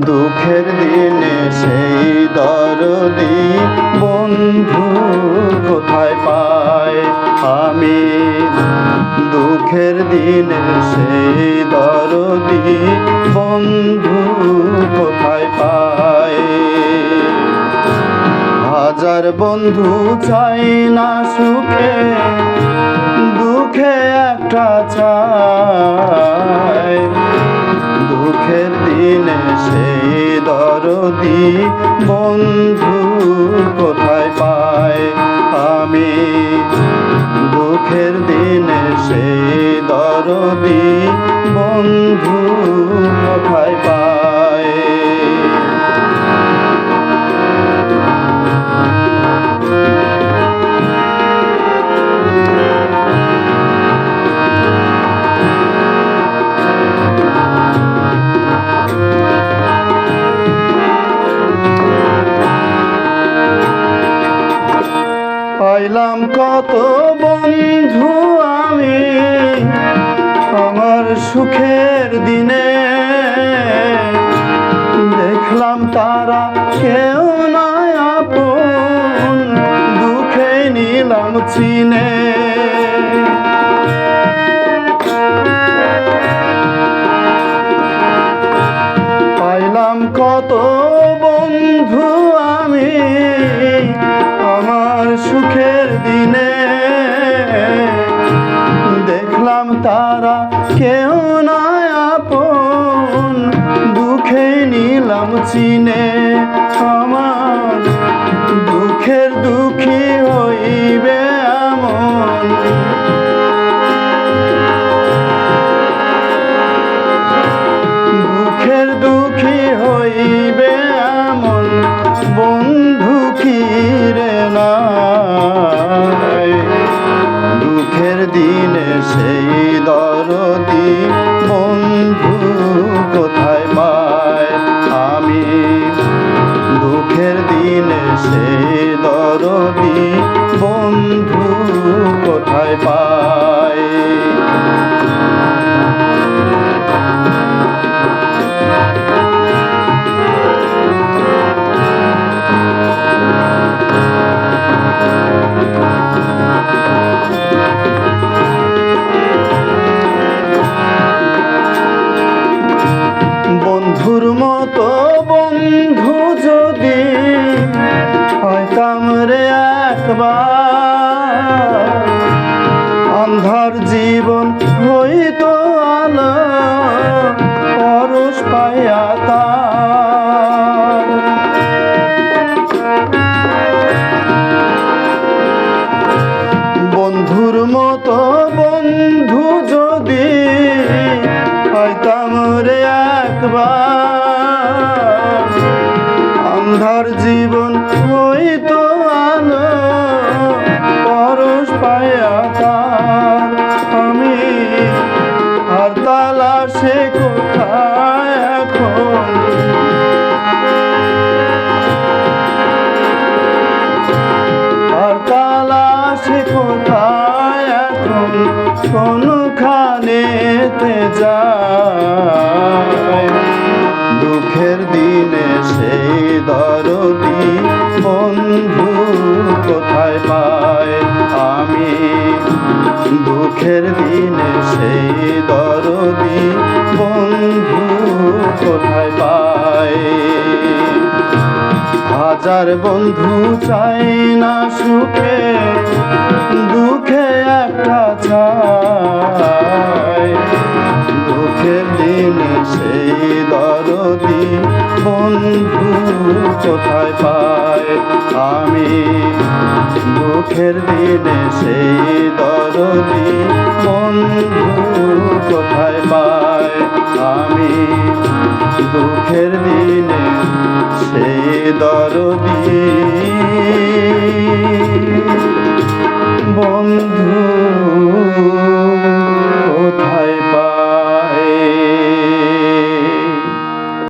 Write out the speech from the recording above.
দুঃখের দিনে সেই দরদি বন্ধু কোথায় পায়? আমি দুঃখের দিনে সেই দরদি বন্ধু কোথায় পায়? হাজার বন্ধু চাই না সুখে, দুঃখে একটা চায় দরদি বন্ধু কোথায় পায় আমি? দুঃখের দিনে সেই দরদি পাইলাম কত বন্ধু আমি আমার সুখের দিনে। দেখলাম তারা কেউ নয় আপন, দুঃখে নিলাম চিনে। পাইলাম কত বন্ধু আমি দেখলাম তারা কেউ নয় আপন। দুঃখে নিলাম চিনে আমার দুঃখের দুঃখী হইবে আমন দুঃখের দুঃখী হইবে এমন। বন্ধু কি রে নাই? দুঃখের দিনে সেই দরদি বন্ধু যদি হইতাম রে একবার, অন্ধার জীবন হইতো আলো, পরশ পাইয়া তার। বন্ধুর মতো বন্ধু পাইতাম রে একবার। অন্ধার জীবন হইতো আলো, পরশ পায়া তার আমি আর তালা সে কোথায় এখন? আর তালাশে কোথায় এখন? কোনখানেতে যায় কোথায় পায়? আমি দুঃখের দিনে সেই দরদি বন্ধু কোথায় পায়? হাজার বন্ধু চাই না সুখে, দুঃখে একটা চাই দুঃখের দিনে সেই দরদি বন্ধু কোথায় পায়। আমি দুঃখের দিনে সেই দরদি বন্ধু কোথায় পায়। আমি দুঃখের দিনে সেই দরদি